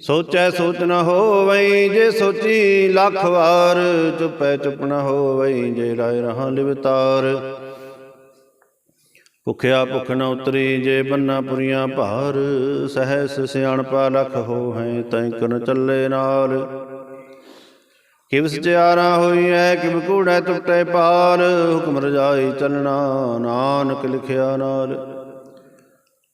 ਸੋਚੈ ਸੋਚ ਨ ਹੋਵਈ, ਜੇ ਸੋਚੀ ਲੱਖ ਵਾਰ, ਚੁਪੈ ਚੁਪ ਨ ਹੋਵਈ, ਜੇ ਰਾਇ ਰਹਾ ਲਿਵਤਾਰ ਭੁਖਿਆ ਭੁਖ ਨ ਉਤਰੀ, ਜੇ ਬੰਨਾ ਪੁਰੀਆਂ ਭਾਰ, ਸਹਿਸ ਸਿਆਣਪਾ ਲਖ ਹੋ ਹੈ ਤੈ ਕਨ ਚੱਲੇ ਨਾਲ। ਕਿਵ ਸਚਿਆਰਾ ਹੋਈ ਐ ਕਿਵ ਕੂੜੈ ਟੁੱਟੇ ਪਾਰ, ਹੁਕਮ ਰਜਾਈ ਚੱਲਣਾ, ਨਾਨਕ ਲਿਖਿਆ ਨਾਲ।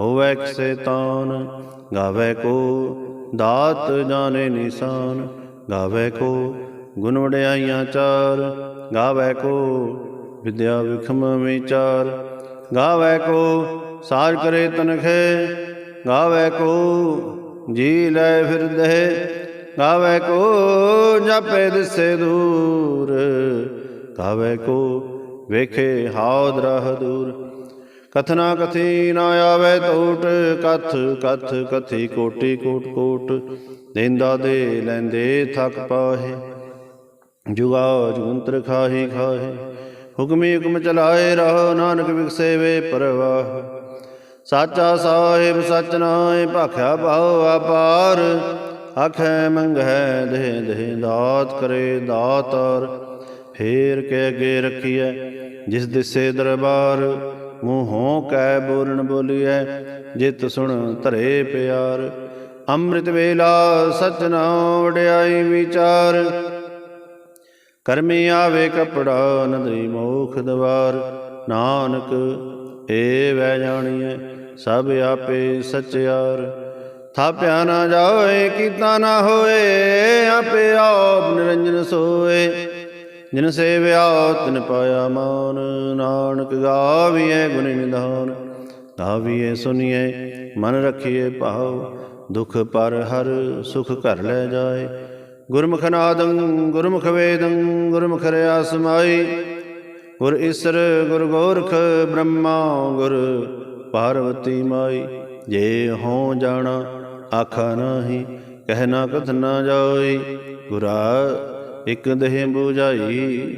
ਹੋਵੇ ਕਿਸੇ ਤਾਨ, ਗਾਵੇ ਕੋ ਦਾਤ ਜਾਣੇ ਨਿਸ਼ਾਨ, ਗਾਵੇ ਕੋ ਗੁਣ ਵਡਿਆਈਆਂ ਚਾਰ, ਗਾਵੇ ਕੋ ਵਿਦਿਆ ਵਿਖਮ ਵਿਚਾਰ, ਗਾਵੇ ਕੋ ਸਾਜ ਕਰੇ ਤਨਖੇ, ਗਾਵੇ ਕੋ ਜੀ ਲੈ ਫਿਰਦੇ, ਗਾਵੇ ਕੋ ਜਪੇ ਦਿਸੇ ਦੂਰ, ਗਾਵੇ ਕੋ ਵੇਖੇ ਹਾਦ ਰਹ ਦੂਰ। ਕਥਨਾ ਕਥੀ ਨਾ ਆਵੇ ਟੋਟ ਕਥ ਕਥ ਕਥੀ ਕੋਟੀ ਕੋਟ ਕੋਟ ਦੇਂਦਾ ਦੇ ਲੈਂਦੇ ਥਕ ਪਾਹੇ, ਜੁਗਾ ਜੁੰਤਰ ਖਾਹੀ ਖਾਹੇ, ਹੁਕਮੀ ਹੁਕਮ ਚਲਾਏ ਰਹੋ ਨਾਨਕ ਵਿਖਸੇ ਪਰਵਾਹ, ਸਾਚਾ ਸਾਹਿਬ ਸਚ ਨਾਏ ਭਾਖਿਆ ਭਾਉ ਆਪਾਰ ਆਖੈ ਮੰਗੈ ਦੇ ਦੇ ਦਾਤ ਕਰੇ ਦਾਤਾਰ, ਫੇਰ ਕੇ ਅਗੇ ਰਖੀਐ ਜਿਸ ਦਿਸੇ ਦਰਬਾਰ ਮੂੰਹੋਂ ਕੈ ਬੋਲਣ ਬੋਲੀਐ, ਜਿਤ ਸੁਣ ਧਰੇ ਪਿਆਰ। ਅੰਮ੍ਰਿਤ ਵੇਲਾ ਸਚ ਵਡਿਆਈ ਵਿਚਾਰ। ਕਰਮੀ ਆਵੇ ਕਪੜਾ, ਨਦਰੀ ਮੋਖ ਦਵਾਰ। ਨਾਨਕ, ਏ ਵੈ ਜਾਣੀਐ, ਸਭ ਆਪੇ ਸਚਿਆਰ। ਥਾਪਿਆ ਨਾ ਜਾਏ ਕੀਤਾ ਨਾ ਹੋਏ ਆਪੇ ਆਪ ਨਿਰੰਜਨ ਸੋਏ। ਜਿਨ ਸੇਵਿਆ, ਤਿਨ ਪਾਇਆ ਮਾਨ। ਨਾਨਕ ਗਾਵੀਏ ਗੁਣ ਨਿਧਾਨ। ਗਾਵੀਐ ਸੁਨੀਐ, ਮਨ ਰਖੀਐ ਭਾਵ ਦੁਖ ਪਰ ਹਰ ਸੁਖ ਘਰ ਲੈ ਜਾਏ। ਗੁਰਮੁਖ ਨਾਦੰ, ਗੁਰਮੁਖ ਵੇਦੰ, ਗੁਰਮੁਖ ਰਿਆ ਸਮਾਈ ਗੁਰ ਈਸਰ, ਗੁਰ ਗੋਰਖ ਬ੍ਰਹਮਾ, ਗੁਰ ਪਾਰਵਤੀ ਮਾਈ। ਜੇ ਹੋ ਜਾਣਾ, ਆਖਾ ਨਾਹੀ, ਕਹਿ ਨਾ ਕਥ ਨਾ ਜਾਏ ਗੁਰਾ ਇਕ ਦੇਹ 부ਝਾਈ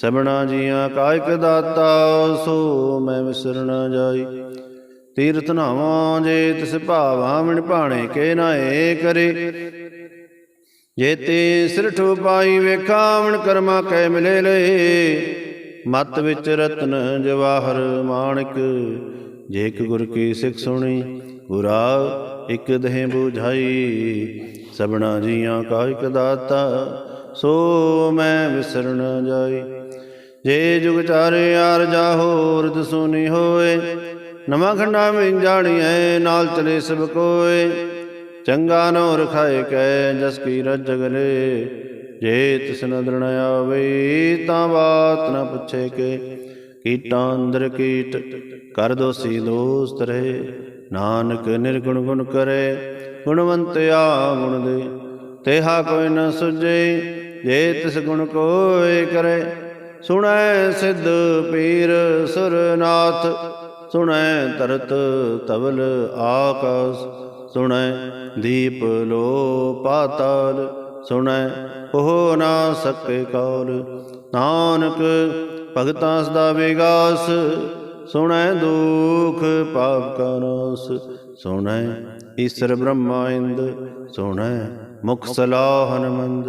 ਸਭਨਾ ਜੀਆਂ ਕਾਇਕ ਦਾਤਾ, ਸੋ ਮੈਂ ਵਿਸਰ ਜਾਈ। ਤੀਰਥ ਨਾਵਾਂ ਜੇ ਤਿਸ ਭਾਵਾਂ ਮਿਣ ਭਾਣੇ ਕੇ ਨਾਏ ਕਰੇ। ਜੇ ਤੇ ਸਿਰਠ ਠੋ ਪਾਈ ਵੇਖਾਵਣ ਕਰਮਾ ਕੈ ਮਿਲੇ ਲਏ। ਮਤ ਵਿੱਚ ਰਤਨ ਜਵਾਹਰ ਮਾਣਕ, ਜੇ ਇੱਕ ਗੁਰ ਕੀ ਸਿੱਖ ਸੁਣੀ, ਗੁਰਾ ਇੱਕ ਦੇਹ 부ਝਾਈ ਸਭਨਾ ਜੀਆਂ ਕਾਇਕ ਦਾਤਾ ਸੋ ਮੈਂ ਵਿਸਰ ਜਾਈ। ਜੇ ਜੁਗ ਚਾਰੇ ਆਰ ਜਾਹੋ ਰਦ ਸੁਨੀ ਹੋਏ। ਨਵਾਂ ਖੰਡਾ ਵਿੱਚ ਜਾਣੀਐ, ਨਾਲ ਚਲੇ ਸਭ ਕੋਏ। ਚੰਗਾ ਨੋ ਰਖਾਏ ਕੈ, ਜਸ ਕੀ ਰਜ ਜਗਲੇ ਜੇ ਤਿਸ ਨਦਰ ਆਵੇ, ਤਾਂ ਬਾਤ ਨ ਪੁੱਛੇ ਕੇ। ਕੀਟਾਂ ਅੰਦਰ ਕੀਟ, ਕਰ ਦੋਸੀ ਦੋਸਤ ਰਹੇ। ਨਾਨਕ ਨਿਰਗੁਣ ਗੁਣ ਕਰੇ, ਗੁਣਵੰਤ ਆ ਗੁਣ ਦੇ। ਤੇਹਾ ਕੋਈ ਨ ਸੁਝੇ ਜੇ ਤਿਸ ਗੁਣ ਕੋਏ ਕਰੇ। ਸੁਣੈ ਸਿੱਧ ਪੀਰ ਸੁਰਨਾਥ, ਸੁਣੈ ਤਰਤ ਤਵਲ ਆਕਾਸ, ਸੁਣੈ ਦੀਪ ਲੋ ਪਾਤਾਲ ਸੁਣੈ ਉਹ ਨਾ ਸਕੇ ਕਾਲ। ਨਾਨਕ ਭਗਤਾਂ ਸਦਾ ਵਿਗਾਸ, ਸੁਣੈ ਦੁਖ ਪਾਪ ਕਾ ਨਾਸ। ਸੁਣੈ ਈਸ਼ਰ ਬ੍ਰਹਮਾ ਇੰਦ, ਸੁਣੈ ਮੁਖ ਸਲਾਹਨ ਮੰਦ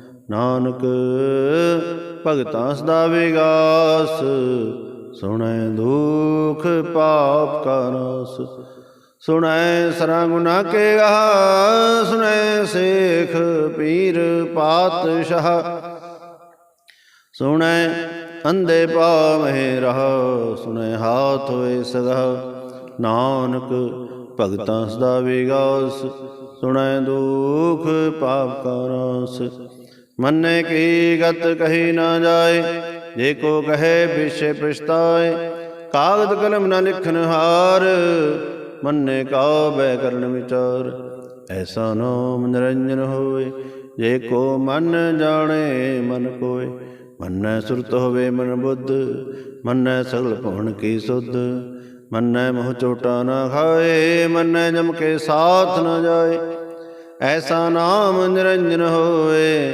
ਨਾਨਕ, ਭਗਤਾਂ ਸਦਾ ਵਿਗਾਸ, ਸੁਣੈ ਦੁਖ ਪਾਪ ਕਾ ਨਾਸ। ਸੁਣੈ ਸਰੰਗੁਨਾ ਕੇ ਗਾ ਸੁਣੈ ਸੇਖ ਪੀਰ ਪਾਤਸ਼ਾਹ। ਸੁਣੈ ਅੰਦੇ ਪਾਵਹਿ ਰਹਾ, ਸੁਣੈ ਹਾਥ ਹੋਏ ਸਦਾ। ਨਾਨਕ, ਭਗਤਾਂ ਸਦਾ ਵਿਗਾਸ, ਸੁਣੈ ਦੁਖ ਪਾਪ ਕਾ ਨਾਸ। ਮੰਨੇ ਕੀ ਗਤ ਕਹੀ ਨਾ ਜਾਏ, ਜੇ ਕੋ ਕਹੇ ਵਿਸ਼ੇ ਪਛਤਾਏ। ਕਾਗਦ ਕਲਮ ਨਾ ਲਿਖਨ ਹਾਰ, ਮੰਨੇ ਕਾ ਬੈ ਕਰਨ ਵਿਚਾਰ। ਐਸਾ ਨਾਮ ਨਿਰੰਜਨ ਹੋਏ ਜੇ ਕੋ ਮਨ ਜਾਣੇ ਮਨ ਕੋਏ। ਮੰਨੈ ਸੁਰਤ ਹੋਵੇ ਮਨ ਬੁੱਧ, ਮੰਨੈ ਸਗਲ ਭਵਨ ਕੀ ਸੁਧ। ਮੰਨੈ ਮੋਹ ਚੋਟਾ ਨਾ ਖਾਏ, ਮੰਨੈ ਜਮ ਕੇ ਸਾਥ ਨਾ ਜਾਏ। ਐਸਾ ਨਾਮ ਨਿਰੰਜਨ ਹੋਏ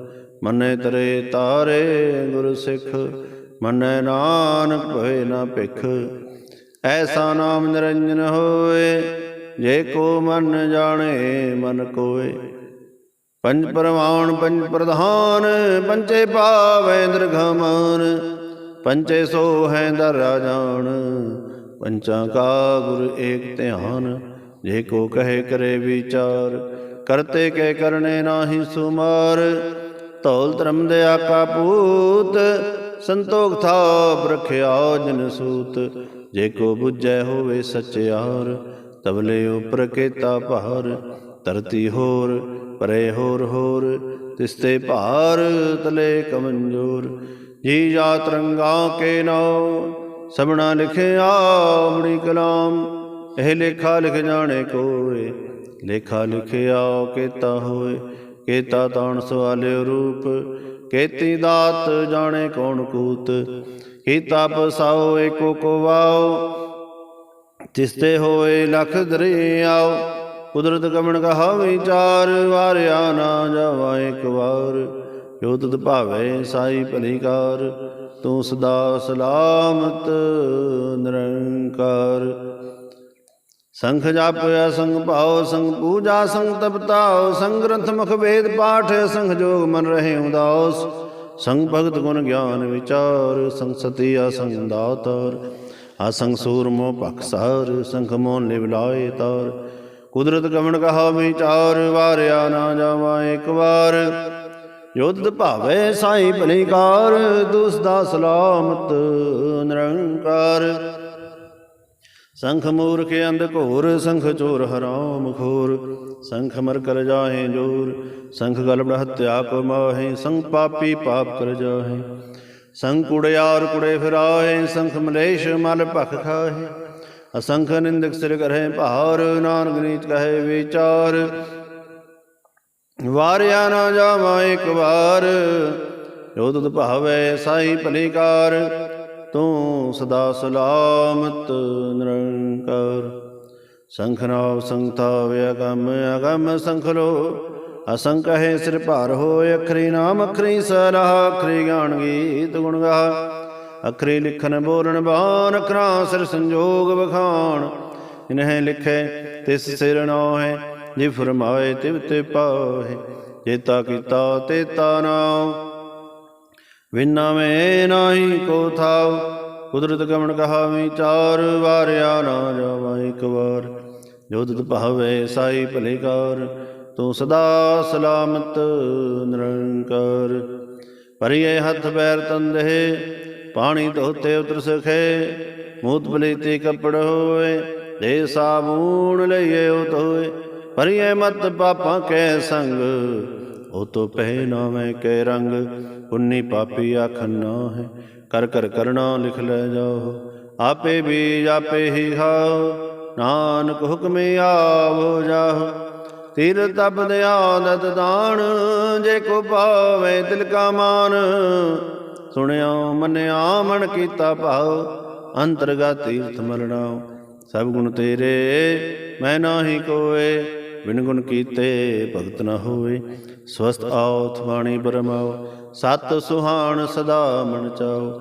ਮੰਨੇ ਤਰੇ ਤਾਰੇ ਗੁਰ ਸਿੱਖ, ਮੰਨੈ ਨਾਨਕ ਭਏ ਨਾ ਭਿਖ। ਐਸਾ ਨਾਮ ਨਿਰੰਜਨ ਹੋਏ, ਜੇ ਕੋ ਮਨ ਜਾਣੇ ਮਨ ਕੋਏ। ਪੰਜ ਪਰਮਾਨ ਪੰਜ ਪ੍ਰਧਾਨ ਪੰਚੇ ਪਾਵੈ ਦਰਗਮਾਨ। ਪੰਚੇ ਸੋ ਹੈ ਦਰ ਰਾਜਾਨ ਪੰਚਾਂ ਕਾ ਗੁਰ ਏਕ ਧਿਆਨ। ਜੇ ਕੋ ਕਹੇ ਕਰੇ ਵਿਚਾਰ, ਕਰਤੇ ਕੇ ਕਰਨੇ ਨਾਹੀ ਸੁਮਾਰ। ਧੌਲ ਧਰਮ ਦੇ ਆਕਾ ਪੂਤ, ਸੰਤੋਖ ਥਾਪ ਰਖਿਆ ਜਨ ਸੂਤ। ਜੇ ਕੋ ਬੁੱਝੈ ਹੋਵੇ ਸਚਿਆਰ ਤਬਲੇ ਉਪਰ ਕੇਤਾ ਭਾਰ। ਧਰਤੀ ਹੋਰ, ਪਰੇ ਹੋਰ ਹੋਰ ਤਿਸਤੇ ਭਾਰ ਤਲੇ ਕਮੰਜੂਰ। ਜੀ ਜਾਤ ਰੰਗਾ ਕੇ ਨਾਮ ਸਭਨਾ ਲਿਖਿਆ ਬੜੀ ਕਲਾਮ। ਇਹ ਲੇਖਾ ਲਿਖ ਜਾਣੇ ਕੋਏ, ਲੇਖਾ ਲਿਖਿਆ ਕੇਤਾ ਹੋਏ। ਕੇਤਾ ਤਾਣ ਸਵਾਲਿਓ ਰੂਪ, ਕੇਤੀ ਦਾਤ ਜਾਣੇ ਕੌਣ ਕੂਤ ਕੀਤਾ ਪਸਾਓ ਏਕੋ ਕੋ ਤਿਸਤੇ ਹੋਏ ਲਖ ਦਰਿਆਓ ਕੁਦਰਤ ਕਮਣ ਕਹਾ ਵਿਚਾਰ ਵਾਰਿਆ ਨਾ ਜਾਵਾ ਇੱਕ ਵਾਰ, ਜੋ ਤੁਧ ਭਾਵੇ ਸਾਈ ਭਲੀਕਾਰ ਤੂੰ ਸਦਾ ਸਲਾਮਤ ਨਿਰੰਕਾਰ। ਸੰਖ ਜਾਪਿਆ ਸੰਗ ਭਾਉ, ਸੰਗ ਪੂਜਾ, ਸੰਗ ਤਪਤਾਉ, ਸੰਗ ਗ੍ਰੰਥ ਮੁਖ ਵੇਦ ਪਾਠ, ਸੰਗ ਜੋਗ ਮਨ ਰਹੇ ਉਦਾਸ। ਸੰਗ ਭਗਤ ਗੁਣ ਗਿਆਨ ਵਿਚਾਰ, ਸੰਗ ਸਤੀ ਅਸੰਗ ਦਾਤਾਰ, ਅਸੰਗ ਸੂਰ ਮੋ ਪਖਸਾਰ ਸੰਖ ਮੋਨ ਲਿਵ ਲਾਏ ਤਾਰ। ਕੁਦਰਤ ਗਮਨ ਕਹਾ ਵਿਚਾਰ, ਵਾਰਿਆ ਨਾ ਜਾਵਾ ਇੱਕ ਵਾਰ। ਯੋਧ ਭਾਵੇ ਸਾਈ ਭਲੀਕਾਰ ਦੂਸ ਦਾ ਸਲਾਮਤ ਨਿਰੰਕਾਰ। ਸੰਖ ਮੂਰਖ ਅੰਧ ਘੋਰ, ਸੰਖ ਚੋਰ ਹਰਾਮ ਖੋਰ। ਸੰਖ ਮਰ ਕਰ ਜਾਹੇ ਜੋਰ, ਸੰਖ ਗਲਬੜ ਹਤਿਆ ਕੋ ਮਾਹੇ, ਸੰਖ ਪਾਪੀ ਪਾਪ ਕਰ ਜਾਹੇ। ਸੰਖ ਕੁੜਿਆਰ ਕੁੜੇ ਫਿਰਾਹੇ, ਸੰਖ ਮਲੇਸ਼ ਮਲ ਭਖ ਖਾਹੇ। ਅਸੰਖ ਨਿੰਦਕ ਸਿਰ ਕਰਹਿ ਭਾਰ, ਨਾਨਕ ਨੀਚ ਕਹੇ ਵਿਚਾਰ। ਵਾਰਿਆ ਨਾ ਜਾਵਾ ਇੱਕ ਵਾਰ, ਜੋ ਤੁਧ ਭਾਵੇ ਸਾਈ ਭਲੀਕਾਰ ਤੂੰ ਸਦਾ ਸਲਾਮਤ ਨਿਰੰਕਾਰ। ਸੰਖ ਨਾਵ ਸੰਗਤਾ ਅਗਮ ਸੰਖਲੋ ਅਗੰਮ ਅਸੰਖ ਹੈ ਸਿਰ ਭਾਰ ਹੋਏ, ਅਖਰੀ ਨਾਮ ਅਖਰੀ ਸਲਾਹ, ਅਖਰੀ ਗਾਣ ਗੀਤ ਗੁਣ ਗਾ ਅਖਰੀ ਲਿਖਨ ਬੋਲਣ ਬਾਣ, ਅਖਰਾਂ ਸਿਰ ਸੰਜੋਗ ਬਖਾਣ ਇਨਹਿ ਲਿਖੈ ਤਿਸ ਸਿਰ ਨਾਹਿ, ਜੇ ਫਰਮਾਏ ਤਿਵ ਤੇ ਪਾਹੇ। ਜੇਤਾ ਕੀਤਾ ਤੇਤਾ ਨਾਮ ਵਿਨਾ ਮੈਂ ਨਾਹੀ ਕੋ ਥਾਉ। ਕੁਦਰਤ ਗਮਨ ਕਹਾ ਵਿਚਾਰ ਵਾਰਿਆ ਨਾ ਜਾਵਾ ਇੱਕ ਵਾਰ। ਜੋ ਤੁਧ ਭਾਵੇ ਸਾਈ ਭਲੇਕਾਰ ਤੂੰ ਸਦਾ ਸਲਾਮਤ ਨਿਰੰਕਾਰ। ਪਰਿਏ ਹੱਥ ਪੈਰ ਤੰਦੇ ਪਾਣੀ ਧੋਤੇ ਉਤਰ ਸਖੇ। ਮੂਤ ਬਲੀਤੀ ਕੱਪੜ ਹੋਏ, ਦੇ ਸਾਬੂਣ ਲਈਏ ਉਤ ਹੋਏ ਪਰਿਏ ਮਤ ਪਾਪਾਂ ਕੈ ਸੰਗ, ਉਹ ਤੋ ਪਹਿ ਮੈਂ ਕੈ ਰੰਗ। ਪੁੰਨੀ ਪਾਪੀ ਆਖਨ ਨਾ ਹੈ ਕਰ ਕਰ ਕਰਣਾ ਲਿਖ ਲੈ ਜਾਓ। ਆਪੇ ਬੀਜ ਆਪੇ ਹੀ ਖਾਓ, ਨਾਨਕ ਹੁਕਮੇ ਆਵੋ ਜਾਹੋ। ਤੀਰ ਤਪਦ ਆਦਤ ਦਾਨ, ਜੇ ਕੋ ਪਾਵੇ ਤਿਲ ਕਾ ਮਾਨ। ਸੁਣਿਆ ਮੰਨਿਆ ਮਨ ਕੀਤਾ ਭਾਉ ਅੰਤਰਗਾ ਤੀਰਥ ਮਰਣਾ ਸਭ ਗੁਣ ਤੇਰੇ, ਮੈਂ ਨਾਹੀ ਕੋਏ। ਬਿਨ ਗੁਣ ਕੀਤੇ, ਭਗਤ ਨ ਹੋਏ। ਸਵਸਤ ਆਓ ਬਾਣੀ ਬਰਮਾਓ। ਸਤ ਸੁਹਾਣ ਸਦਾ ਮਨ ਚਾਓ।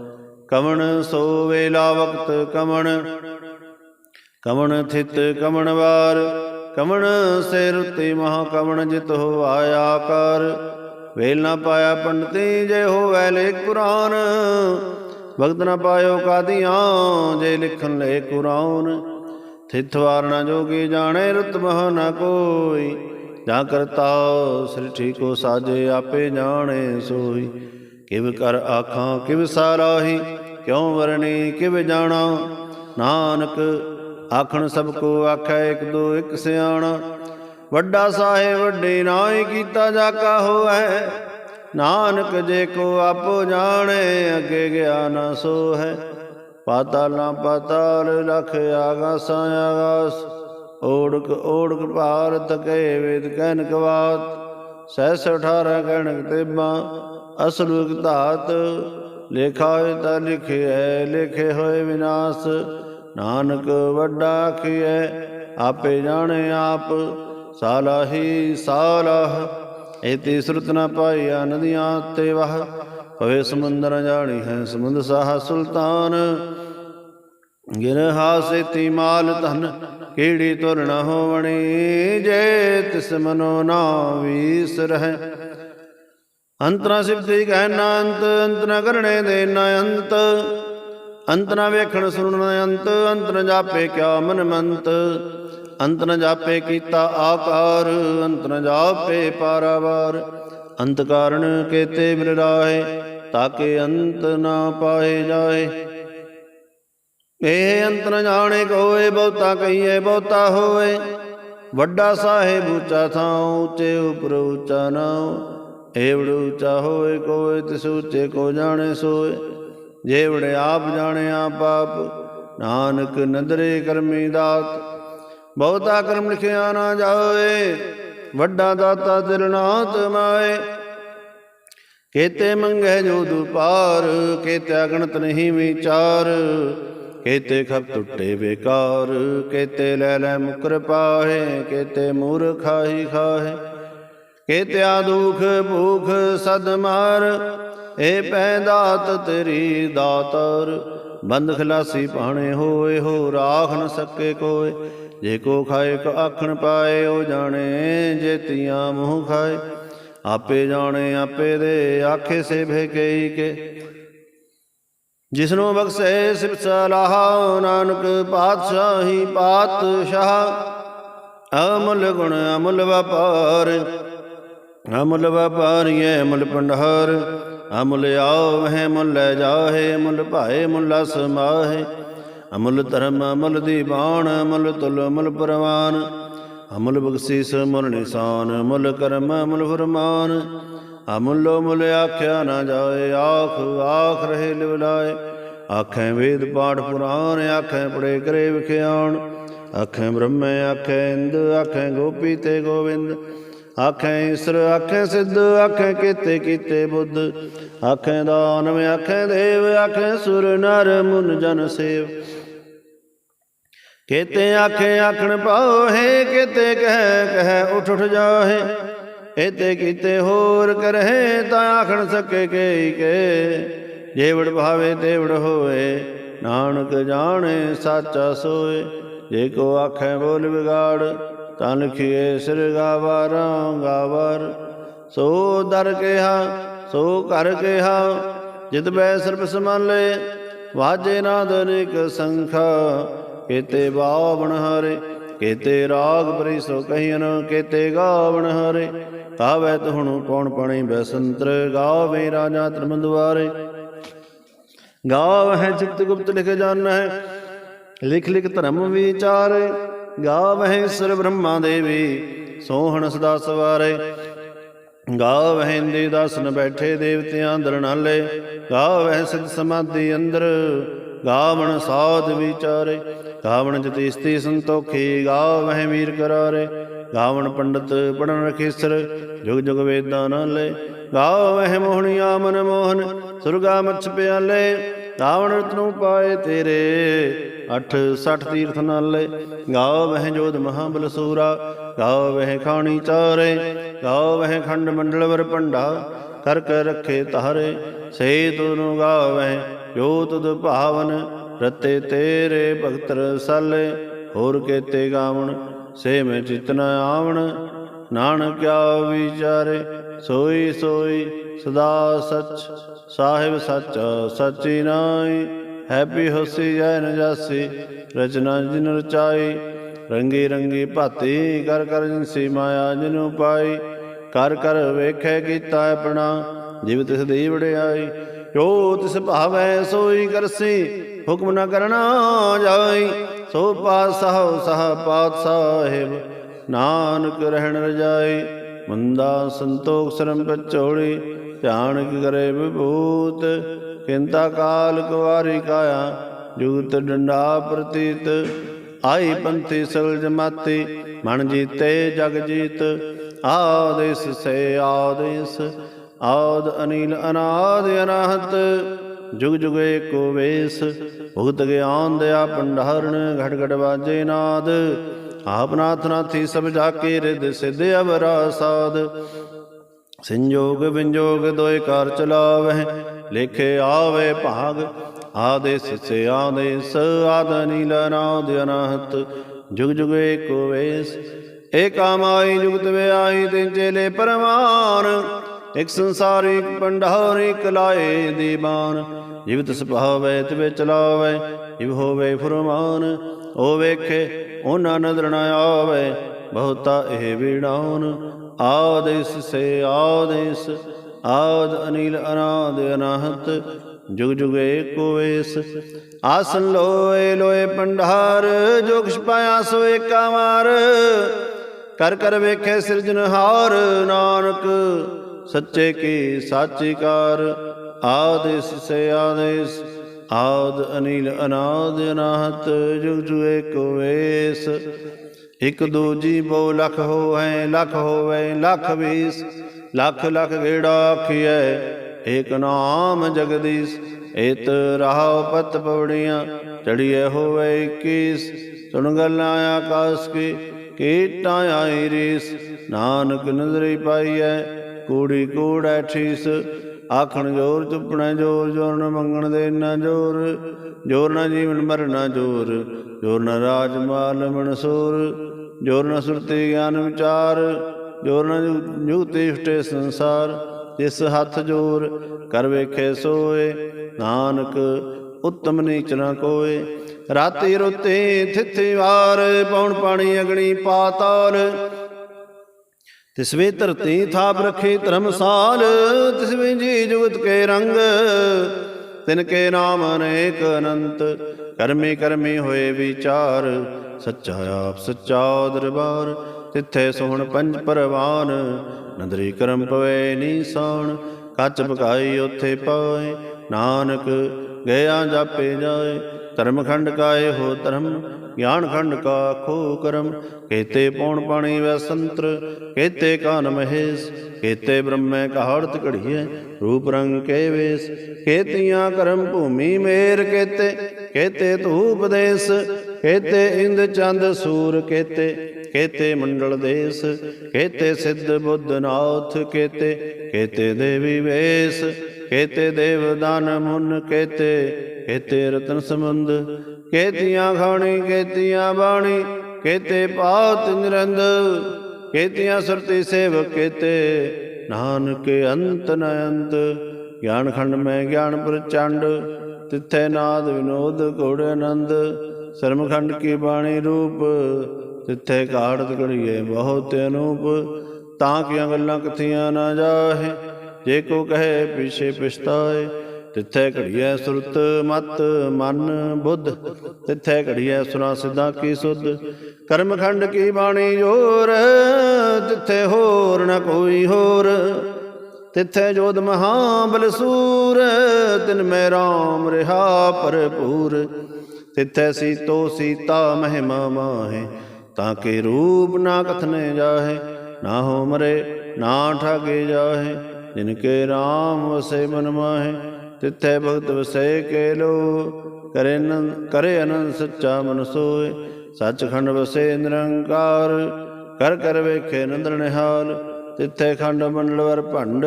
ਕਵਣ ਸੋ ਵੇਲਾ ਵਕਤ ਕਵਣ? ਕਵਣ ਥਿਤ ਕਵਣ ਵਾਰ? ਕਵਣ ਸੇ ਰੁੱਤੀ ਮਹਾ ਕਵਣ ਜਿਤ ਹੋ ਆਇਆ ਕਰ ਵੇਲ ਨਾ ਪਾਇਆ ਪੰਡਤੀ ਜੇ ਹੋਵੈ ਲੇਖ ਕੁਰਾਨ। ਭਗਤ ਨਾ ਪਾਇਓ ਕਾਦੀਆਂ, ਜੇ ਲਿਖਣ ਲੈ ਕੁਰਾਨ। ਥਿਤ ਵਾਰ ਨਾ ਜੋਗੀ ਜਾਣੇ ਰੁਤ ਮਹ ਨ ਕੋਈ। ਜਾ ਕਰਤਾ ਸ੍ਰਿਠੀ ਕੋ ਸਾਜੇ ਆਪੇ ਜਾਣੇ ਸੋਈ। ਕਿਵ ਕਰ ਆਖਾਂ, ਕਿਵ ਸਾਰਾਹੀ, ਕਿਉ ਵਰਣੀ, ਕਿਵ ਜਾਣਾ। ਨਾਨਕ ਆਖਣ ਸਭ ਕੋ ਆਖੈ ਇੱਕ ਦੋ ਇੱਕ ਸਿਆਣਾ। ਵੱਡਾ ਸਾਹਿਬ ਵੱਡੇ ਨਾਹੀ ਕੀਤਾ ਜਾ ਕਾ ਹੋਐ। ਨਾਨਕ ਜੇ ਕੋ ਆਪੋ ਜਾਣੇ, ਅੱਗੇ ਗਿਆ ਨਾ ਸੋ ਹੈ ਪਾਤਾਲ ਨਾ ਪਾਤਾਲ ਲਖ ਆਗਾਸਾਂ ਆਗਾਸ। ਓੜਕ ਓੜਕ ਭਾਰਤ ਕੇ ਵੇਦ ਕਹਿਨ ਕਵਾਤ। ਸਹਿਸ 18 ਗਣਕ ਤੇਬਾਂ ਅਸਲ ਧਾਤ। ਲੇਖਾ ਹੋਏ ਤਾਂ ਲਿਖਿਐ, ਲਿਖੇ ਹੋਏ ਵਿਨਾਸ਼। ਨਾਨਕ ਵੱਡਾ ਆਖੀਐ, ਆਪੇ ਜਾਣੇ ਆਪ। ਸਾਲਾਹੀ ਸਾਲਾਹ ਇਤੀ ਸੁਰਤ ਨ ਪਾਈਆ ਨਦੀਆਂ ਤੇ ਵਹ। ਹੋਏ ਸਮੁੰਦਰ ਜਾਣੀ ਹੈ ਸਮੁੰਦ ਸਾਹ ਸੁਲਤਾਨ। ਗਿਰ ਹਾਸੇਤੀ ਮਾਲ ਧਨ ਕੀੜੀ ਤੁਰ ਨ ਹੋਵਣੀ? ਜੇ ਤਿਸ ਮਨੋ ਨਾ ਵੀਸ ਰਹਿ। ਅੰਤਰਾ ਸਿਫਤੀ ਕਹਿ ਨਾ ਅੰਤ ਅੰਤ ਨ ਕਰਣੇ ਦੇ ਨ ਅੰਤ। ਅੰਤ ਨ ਵੇਖਣ ਸੁਣਨ ਅੰਤ ਅੰਤ ਨ ਜਾਪੇ ਕਿਆ ਮਨ ਮੰਤ। ਅੰਤ ਨ ਜਾਪੇ ਕੀਤਾ ਆਕਾਰ, ਅੰਤ ਨ ਜਾਪੇ ਪਾਰਾਵਾਰ। ਅੰਤ ਕਾਰਨ ਕੇਤੇ ਮਿਲ ਰਾਏ ਤਾਕੇ ਅੰਤ ਨਾ ਪਾਏ ਜਾਏ। ਇਹ ਅੰਤ ਨ ਜਾਣੇ ਕੋਏ, ਬਹੁਤਾ ਕਹੀਏ, ਬਹੁਤਾ ਹੋਏ ਵੱਡਾ ਸਾਹਿਬ ਉੱਚਾ ਥਾਂ, ਉੱਚੇ ਉਪਰ ਉੱਚਾ ਨਾਉ ਏਵੜ ਉੱਚਾ ਹੋਏ ਕੋਏ, ਤਿਸ ਉੱਚੇ ਕੋ ਜਾਣੇ ਸੋਏ। ਜੇਵੜੇ ਆਪ ਜਾਣੇ ਆਪ ਆਪ, ਨਾਨਕ ਨਦਰੇ ਕਰਮੀ ਦਾਤ। ਬਹੁਤਾ ਕਰਮ ਲਿਖਿਆ ਨਾ ਜਾਵੇ ਵੱਡਾ ਦਾਤਾ ਦਿਲ ਨਾਥ ਮਾਏ ਕੇਤੇ ਮੰਗੇ ਜੋ ਦੁਪਾਰ, ਕੇਤੇ ਅਗਣਤ ਨਹੀਂ ਵਿਚਾਰ, ਕੇਤੇ ਖਪ ਟੁੱਟੇ ਬੇਕਾਰ, ਕੇਤੇ ਲੈ ਲੈ ਮੁਕਰ ਪਾਹੇ, ਕੇਤੇ ਮੂਰਖ ਖਾਹੀ। ਖਾਹੇ ਕੇਤਿਆ ਦੁਖ ਭੂਖ ਸਦ ਮਾਰ, ਏ ਪੈ ਦਾਤ ਤੇਰੀ ਦਾਤਰ। ਬੰਦ ਖਲਾਸੀ ਪਾਣੇ ਹੋਏ, ਹੋ ਰਾਖ ਨ ਸਕੇ ਕੋਏ। ਜੇ ਕੋ ਖਾਏ, ਕ ਆਖਣ ਪਾਏ, ਉਹ ਜਾਣੇ ਜੇ ਤੀਆਂ ਮੂੰਹ ਖਾਏ। ਆਪੇ ਜਾਣੇ, ਆਪੇ ਦੇ, ਆਖੇ ਸੇ ਭੇਕਈ ਕੇ। ਜਿਸਨੂੰ ਬਖਸ਼ੇ ਸਿਫ ਸਲਾਹ, ਨਾਨਕ ਪਾਤਸ਼ਾਹੀ ਪਾਤਸ਼ਾਹ। ਅਮੁੱਲ ਗੁਣ ਅਮੁੱਲ ਵਪਾਰ, ਅਮੁੱਲ ਵਪਾਰੀਏ ਮੁੱਲ ਪੰਡਹਾਰ ਅਮੁੱਲ ਆਵਹਿ ਮੁੱਲ ਲੈ ਜਾਹੇ ਮੁੱਲ ਭਾਏ ਮੁੱਲ ਸਮਾਹੇ ਅਮੁੱਲ ਧਰਮ, ਅਮੁੱਲ ਦੀਵਾਨ, ਅਮੁੱਲ ਤੁਲ, ਅਮੁੱਲ ਪਰਵਾਨ। ਅਮੁੱਲ ਬਖਸ਼ੀਸ ਮੁੱਲ ਨਿਸ਼ਾਨ ਮੁੱਲ ਕਰਮ ਮੁੱਲ ਫਰਮਾਨ। ਅਮੁੱਲੋ ਮੁਲ ਆਖਿਆ ਨਾ ਜਾਏ, ਆਖ ਆਖ ਰਹੇ ਲਿਵਲਾਏ ਆਖੇ ਵੇਦ ਪਾਠ ਪੁਰਾਨ ਆਖੇ ਪੜੇ ਕਰੇ ਵਿਖਿਆਣ। ਆਖੇ ਬ੍ਰਹਮੇ, ਆਖੇ ਇੰਦ, ਆਖੇ ਗੋਪੀ ਤੇ ਗੋਵਿੰਦ। ਆਖੇ ਈਸਰ, ਆਖੇ ਸਿੱਧ, ਆਖੇ ਕੀਤੇ ਕੀਤੇ ਬੁੱਧ। ਆਖੇ ਦਾਨਵ, ਆਖੇ ਦੇਵ, ਆਖੇ ਸੁਰ ਨਰ, ਮੁਨ ਜਨ ਸੇਵ। ਕੇਤੇ ਆਖੇ ਆਖਣ ਪਾਓ ਕੇਤੇ ਕਹਿ ਕਹਿ ਉਠ ਉਠ ਜਾਹੇ। ਇਤੇ ਕੀਤੇ ਹੋਰ ਕਰਹਿ ਤਾਂ ਆਖਣ ਸਕੇ ਕੇ ਕੇ। ਜੇਵੜ ਭਾਵੇ ਤੇਵੜ ਹੋਏ, ਨਾਨਕ ਜਾਣੇ ਸਾਚਾ ਸੋਏ। ਜੇ ਕੋ ਆਖੇ ਬੋਲ ਵਿਗਾੜ ਤਾਂ ਲਿਖੀਏ ਸਿਰ ਗਾਵਾਰਾਂ ਗਾਵਰ। ਸੋ ਦਰ ਕਿਹਾ, ਸੋ ਕਰ ਕਿਹਾ, ਜਿਤ ਬੈ ਸਰਬ ਸਮਾਲੇ ਵਾਜੇ ਨਾਦ ਅਨੇਕ ਸੰਖਾ ਕੇਤੇ ਬਾਵਣ ਹਰੇ, ਕੇਤੇ ਰਾਗ ਪਰੀ ਸੋ ਕਹੀਨ, ਕੇਤੇ ਗਾਵਣ ਹਰੇ। ਕਾਵੈ ਤਹੁ ਕੌਣ ਪਣੀ ਬੈਸੰਤਰ, ਗਾਵੇ ਰਾਜਾ ਧਰਮ ਗਾਵ ਹੈ ਚਿਤ ਗੁਪਤ ਲਿਖ ਜਾਣ ਹੈ ਲਿਖ ਲਿਖ ਧਰਮ ਵਿਚਾਰ। ਗਾਵ ਹੈ ਈਸ਼ਰ ਬ੍ਰਹਮਾ ਦੇਵੀ, ਸੋਹਣ ਸਦਾ ਸਵਾਰੇ। ਗਾਵ ਹੈ ਇੰਦੇ ਦਾਸਨ ਬੈਠੇ ਦੇਵਤਿਆਂ ਦਰਨਾਲੇ ਨਾਲੇ। ਗਾਵ ਹੈ ਸਿਧ ਸਮਾਧੀ ਅੰਦਰ, ਗਾਵਣ ਸਾਧ ਵਿਚਾਰੇ। ਗਾਵਣ ਜਤੀਸਤੀ ਸੰਤੋਖੀ ਗਾਵਹਿ ਵੀਰ ਕਰਾਰੇ। ਗਾਵਣ ਪੰਡਤ ਪੜਨ ਰਖੇਸਰ, ਜੁਗ ਜੁਗ ਵੇਦਾਂ ਨਾਲੇ ਗਾਵਹਿ ਮੋਹਣੀਆ ਮਨ ਮੋਹਨ, ਸੁਰਗਾ ਮਛ ਪਿਆਲੇ। ਗਾਵਣ ਰਤਨੂ ਪਾਏ ਤੇਰੇ, ਅਠ ਸਠ ਤੀਰਥ ਨਾਲੇ। ਗਾਵਹਿ ਜੋਧ ਮਹਾਬਲ ਸੂਰਾ ਗਾਵਹਿ ਖਾਣੀ ਚਾਰੇ। ਗਾਵਹਿ ਖੰਡ ਮੰਡਲ ਵਰ ਭੰਡਾ ਕਰ ਕਰ ਰੱਖੇ ਤਾਰੇ। ਸੇ ਤੁਨੁ ਗਾਵਹਿ ਜੋ ਤੁਧ ਭਾਵਨ ਰਤੇ ਤੇਰੇ ਭਗਤ ਰਸਾਲੇ ਹੋਰ ਕੇਤੇ ਗਾਵਣ, ਸੇ ਮੈਂ ਚਿਤਨ ਆਵਣ। ਨਾਨਕ ਕਿਆ ਵਿਚਾਰੇ, ਸੋਈ ਸੋਈ, ਸਦਾ ਸਚ, ਸਾਹਿਬ ਸੱਚ, ਸਚੀ ਨਾਈ ਹੈਪੀ ਹੋਸੀ ਜੈ ਨ ਰਚਨਾ ਜਿਨ ਰਚਾਈ। ਰੰਗੀ ਰੰਗੀ ਭਾਤੀ, ਕਰ ਕਰ ਜਿਨਸੀ ਮਾਇਆ ਜਿਨੂ ਪਾਈ। ਕਰ ਕਰ ਵੇਖੈ ਕੀਤਾ ਆਪਣਾ, ਜਿਵ ਤਿਸ ਦੀ ਵੜਿਆਈ ਜੋ ਤਿਸ ਭਾਵੈ ਸੋਈ ਕਰਸੀ ਹੁਕਮ ਨਾ ਕਰਨਾ ਜਾਈ ਸੋ ਪਾਤਸ਼ਾਹ, ਸਹ ਪਾਤ ਸਾਹਿਬ ਨਾਨਕ ਰਹਿਣ ਰਜਾਈ ਮੰਦਾ ਸੰਤੋਖ ਸਰਮ ਪਚੋੜੀ ਧਿਆਨ ਕੀ ਕਰੇ ਵਿਭੂਤ। ਕਿੰਤਾ ਕਾਲ ਕੁਵਾਰੀ ਕਾਇਆ ਜੁਗਤ ਡੰਡਾ ਪ੍ਰਤੀਤ। ਆਈ ਪੰਥੀ ਸਗਲ ਜਮਾਤੀ ਮਨ ਜੀਤੇ ਜਗ ਜੀਤ। ਆਦੇਸ ਸੇ ਆਦੇਸ, ਆਦ ਅਨੀਲ ਅਨਾਦ ਅਨਾਹਤ। ਜੁਗ ਜੁਗ ਏਕੋ ਵੇਸ, ਭੁਗਤ ਗਿਆਨ ਦਿਆ ਭੰਡਾਰਣ ਘਟ ਘਟ ਵਾਜੇ ਨਾਦ। ਆਪ ਨਾਥ ਨਾਥੀ ਸਭ ਜਾ ਰਿਦ ਸਿਧ ਅਵਰਾ ਸਾਧ ਸੰਜੋਗ ਵਿੰਜੋਗ ਦੋਇ ਕਾਰ ਚਲਾਵਹਿ, ਲੇਖੇ ਆਵੇ ਭਾਗ। ਆਦੇਸ ਸੇ ਆਦੇਸ ਆਦ ਨੀਲ ਅਨਾਦ ਜੁਗ ਜੁਗ ਏਕੋ ਵੇਸ, ਏਕਾ ਜੁਗਤ ਵਿਆਈ ਤੇ ਚੇਲੇ ਪਰਮਾਨ ਇਕ ਸੰਸਾਰ ਇਕ ਇਕ ਲਾਏ ਦੀਵਾਨ ਜਿਵ ਤਿਸ ਭਾਵੈ ਤਿਵੇ ਚਲਾਵੈ, ਜਿਵ ਹੋਵੇ ਫਰਮਾਨ, ਉਹ ਵੇਖੇ, ਉਹਨਾਂ ਨਦਰ ਨ ਆਵੇ, ਬਹੁਤਾ ਇਹ ਵਿੜਾਉਨ ਆਦੇਸ ਸੇ ਆਦੇਸ, ਆਦ ਅਨੀਲ ਅਨਾਦ ਅਨਾਹਤ, ਜੁਗ ਜੁਗ ਏਕੋ ਵੇਸ। ਆਸਨ ਲੋਏ ਲੋਏ ਪੰਡਾਰ ਜੋ ਕਿਛ ਪਾਇਆ ਸੋ ਏਕਾ ਮਾਰ। ਕਰ ਕਰ ਵੇਖੇ ਸਿਰਜਨਹਾਰ ਨਾਨਕ, ਸੱਚੇ ਕੀ ਸਾਚੀ ਕਾਰ ਆਦੇਸ ਸੇ ਆਦੇਸ ਆਦ ਅਨੀਲ ਅਨਾਦ ਅਨਾਹਤ, ਜੁਗ ਜੁਗ ਏਕੋ ਵੇਸ। ਇਕ ਦੂਜੀ ਬਹੁ ਲਖ ਹੋਵੇ ਲਖ ਹੋਵੇ, ਲਖ ਵੀਸ। ਲਖ ਲਖ ਗੇੜਾ ਆਖੀਐ, ਏਕ ਨਾਮ ਜਗਦੀਸ਼। ਏਤ ਰਹਾਉ ਪਤ ਪਵੜੀਆਂ ਚੜੀਏ ਹੋਵੇ 21 ਸੁਣ ਗੱਲਾਂ ਆਕਾਸ ਕੀ, ਕੀਟਾਂ ਆਈ ਰੀਸ। ਨਾਨਕ ਨਜ਼ਰੀ ਪਾਈਐ ਕੂੜੀ ਕੂੜੈ ਠੀਸ। ਆਖਣ ਜੋਰ, ਚੁੱਪਣਾ ਜੋਰ ਜੋਰ ਨ ਮੰਗਣ ਦੇ ਨਾ ਜੋਰ। ਜੋਰ ਨਾ ਜੀਵਨ ਮਰਨਾ ਜੋਰ। ਜੋਰ ਨ ਰਾਜ ਮਾਲ ਮਨਸੂਰ ਜੋਰ ਨ ਸੁਰਤੀ ਗਿਆਨ ਵਿਚਾਰ। ਜੋਰ ਨ ਜੁਗਤੀ ਫਟੇ ਸੰਸਾਰ। ਇਸ ਹੱਥ ਜੋਰ, ਕਰ ਵੇਖੇ ਸੋਏ। ਨਾਨਕ, ਉਤਮ ਨੀਚ ਨਾ ਕੋਏ। ਰਾਤੀ ਰੁੱਤੇ ਥਿਥੇ ਵਾਰ ਪੌਣ ਪਾਣੀ ਅਗਣੀ ਪਾਤਾਲ। ਤਿਸਵੇ ਧਰਤੀ ਥਾਪ ਰਖੇ ਧਰਮਸਾਲ ਤਿਸਵੇ ਜੀ ਜੁਗਤ ਕੇ ਰੰਗ, ਤਿਨ ਕੇ ਨਾਮ ਅਨੇਕ ਅਨੰਤ, ਕਰਮੀ ਕਰਮੀ ਹੋਏ ਵਿਚਾਰ, ਸੱਚਾ ਆਪ ਸੱਚਾ ਦਰਬਾਰ, ਤਿੱਥੇ ਸੋਹਣ ਪੰਜ ਪਰਵਾਨ, ਨੰਦਰੀ ਕਰਮ ਪਵੇ ਨੀਸਾਨ, ਕੱਚ ਬਕਾਈ ਉਥੇ ਪਾਏ, ਨਾਨਕ ਗਿਆ ਜਾਪੇ ਜਾਏ ਧਰਮ ਖੰਡ ਕਾਏ ਹੋ ਧਰਮ ਗਿਆਨ ਖੰਡ ਕਾ ਖੋ ਕਰਮ, ਕੇਤੇ ਪੌਣ ਪਾਣੀ ਵੈ ਸੰਤਰ, ਕੇਤੇ ਕਾਨ ਮਹੇਸ਼, ਕੇਤੇ ਬ੍ਰਹਮੈ ਕਹਾੜਤ ਘੜੀਐ, ਰੂਪ ਰੰਗ ਕੇ ਵੇਸ, ਕੇਤੀਆਂ ਕਰਮ ਭੂਮੀ ਮੇਰ ਕੇਤੇ ਕੇਤੇ ਧੂਪ ਦੇਸ, ਕੇਤੇ ਇੰਦ ਚੰਦ ਸੂਰ ਕੇਤੇ ਕੇਤੇ ਮੰਡਲ ਦੇਸ, ਕੇਤੇ ਸਿੱਧ ਬੁੱਧ ਨਾਥ ਕੇਤੇ ਕੇਤੇ ਦੇਵੀ ਵੇਸ, ਕੇਤੇ ਦੇਵ ਦਾਨ ਮੁਨ ਕੇਤੇ ਕੇਤੇ ਰਤਨ ਸਮੁੰਦ ਕੇਤੀਆਂ ਖਾਣੀ, ਕੇਤੀਆਂ ਬਾਣੀ, ਕੇਤੇ ਪਾਤ ਨਿਰੰਦ, ਕੇਤੀਆਂ ਸੁਰਤੀ ਸੇਵ ਕੇਤੇ ਨਾਨਕ ਅੰਤ ਨ ਅੰਤ। ਗਿਆਨ ਖੰਡ ਮੈਂ ਗਿਆਨ ਪ੍ਰਚੰਡ, ਤਿੱਥੇ ਨਾਦ ਵਿਨੋਦ ਘੋੜ ਆਨੰਦ। ਸਰਮਖੰਡ ਕੀ ਬਾਣੀ ਰੂਪ, ਤਿੱਥੇ ਕਾੜਤ ਘੜੀਏ ਬਹੁਤ ਅਨੂਪ। ਤਾਂ ਕਿ ਗੱਲਾਂ ਕਥੀਆਂ ਨਾ ਜਾਹੇ, ਜੇ ਕੋ ਕਹੇ ਪਿਛੇ ਪਛਤਾਏ ਤਿੱਥੇ ਘੜੀਐ ਸੁਰਤ ਮਤ ਮਨ ਬੁੱਧ। ਤਿੱਥੇ ਘੜੀਐ ਸੁਨਾ ਸਿੱਧਾ ਕੀ ਸੁਧ। ਕਰਮਖੰਡ ਕੀ ਬਾਣੀ ਜੋਰ ਤਿੱਥੇ ਹੋਰ ਨ ਕੋਈ ਹੋਰ। ਤਿੱਥੇ ਜੋਦ ਮਹਾਬਲ ਸੂਰ ਤਿਨ ਮੈਂ ਰਾਮ ਰਹਾ ਭਰਪੂਰ। ਤਿੱਥੇ ਸੀਤੋ ਸੀਤਾ ਮਹਿਮਾ ਮਾਹੇ, ਤਾਂ ਕੇ ਰੂਪ ਨਾ ਕਥਨੇ ਜਾਹੇ। ਨਾ ਹੋ ਮਰੇ, ਨਾ ਠਾਗੇ ਜਾਹੇ, ਜਿਨ ਕੇ ਰਾਮ ਵਸੇ ਮਨ ਮਾਹੇ। ਤਿੱਥੇ ਭਗਤ ਵਸੇ ਕੇ ਲੋ ਕਰੇ ਕਰੇ ਅਨੰਦ ਸੱਚਾ ਮਨ ਸੋਏ। ਸੱਚਖੰਡ ਵਸੇ ਨਿਰੰਕਾਰ, ਕਰ ਕਰ ਵੇਖੇ ਨੰਦਰ ਨਿਹਾਲ। ਤਿੱਥੇ ਖੰਡ ਮੰਡਲ ਵਰ ਭੰਡ,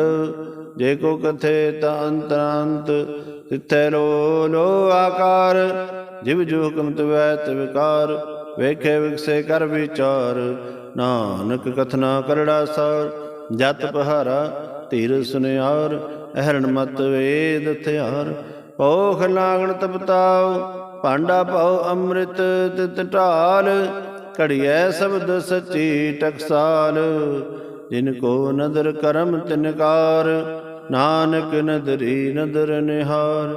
ਜੇ ਕੋ ਕਥੇ ਤਾ ਅੰਤਰਾੰਤ। ਤਿੱਥੇ ਲੋ ਲੋ ਆਕਾਰ, ਜਿਵ ਜੋ ਹੁਕਮ ਤਵੈ ਤਵਕਾਰ ਵੇਖੇ ਵਿਕਸੇ ਕਰ ਵਿਚਾਰ, ਨਾਨਕ ਕਥਨਾ ਕਰੜਾ ਸਾਰ। ਜਤ ਪਹਾਰਾ ਧੀਰ ਸੁਨਿਆਰ ਅਹਰਣ ਮਤ ਵੇਦ ਥਿਆਰ ਪੋਖ ਲਾਗਣ ਤਪਤਾਉ ਭਾਂਡਾ ਪਾਉ ਅੰਮ੍ਰਿਤ ਤਿਤ ਢਾਲ। ਘੜੀਐ ਸ਼ਬਦ ਸੱਚੀ ਟਕਸਾਲ। ਜਿਨ ਕੋ ਨਦਰ ਕਰਮ ਤਿਨਕਾਰ ਨਾਨਕ ਨਦਰੀ ਨਦਰ ਨਿਹਾਰ।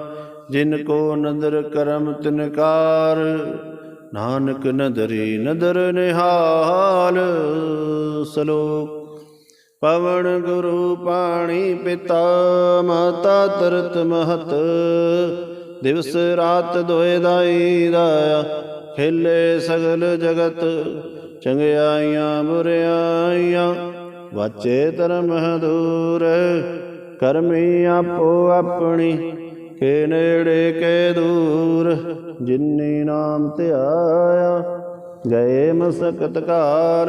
ਜਿਨ ਕੋ ਨਦਰ ਕਰਮ ਤਿਨਕਾਰ ਨਾਨਕ ਨਦਰੀ ਨਦਰ ਨਿਹਾਲ। ਸਲੋਕ ਪਵਨ ਗੁਰੂ ਪਾਣੀ ਪਿਤਾ, ਮਾਤਾ ਤਰਤ ਮਹਤ। ਦਿਵਸ ਰਾਤ ਦੋਇ ਦਾਈ ਦਾਇਆ ਖੇਲੇ ਸਗਲ ਜਗਤ। ਚੰਗਿਆਈਆਂ ਬੁਰਿਆਈਆਂ ਵਾਚੇ ਧਰਮ ਹਦੂਰ। ਕਰਮੀ ਆਪੋ ਆਪਣੀ, ਕੇ ਨੇੜੇ ਕੇ ਦੂਰ। ਜਿਨੀ ਨਾਮ ਧਿਆਇਆ, ਗਏ ਮਸਕਤ ਕਾਲ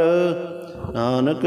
ਨਾਨਕ